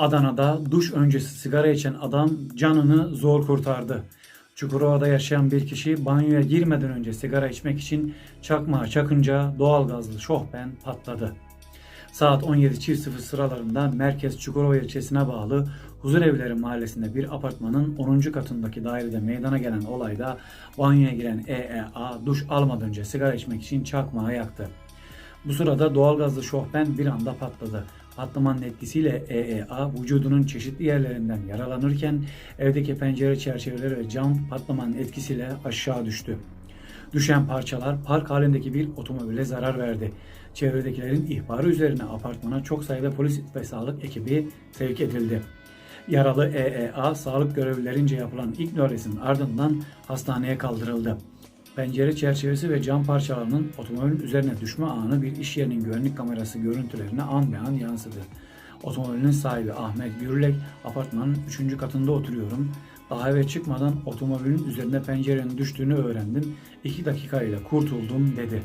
Adana'da duş öncesi sigara içen adam canını zor kurtardı. Çukurova'da yaşayan bir kişi banyoya girmeden önce sigara içmek için çakmağı çakınca doğalgazlı şohben patladı. Saat 17.00 sıralarında Merkez Çukurova ilçesine bağlı Huzurevleri mahallesinde bir apartmanın 10. katındaki dairede meydana gelen olayda banyoya giren EEA duş almadan önce sigara içmek için çakmağı yaktı. Bu sırada doğalgazlı şohben bir anda patladı. Patlamanın etkisiyle EEA vücudunun çeşitli yerlerinden yaralanırken evdeki pencere çerçeveleri ve cam patlamanın etkisiyle aşağı düştü. Düşen parçalar park halindeki bir otomobile zarar verdi. Çevredekilerin ihbarı üzerine apartmana çok sayıda polis ve sağlık ekibi sevk edildi. Yaralı EEA sağlık görevlilerince yapılan ilk nöbetinin ardından hastaneye kaldırıldı. Pencere çerçevesi ve cam parçalarının otomobilin üzerine düşme anı bir iş yerinin güvenlik kamerası görüntülerine an be an yansıdı. Otomobilin sahibi Ahmet Gürlek, apartmanın 3. katında oturuyorum. Daha eve çıkmadan otomobilin üzerine pencerenin düştüğünü öğrendim. 2 dakika ile kurtuldum dedi.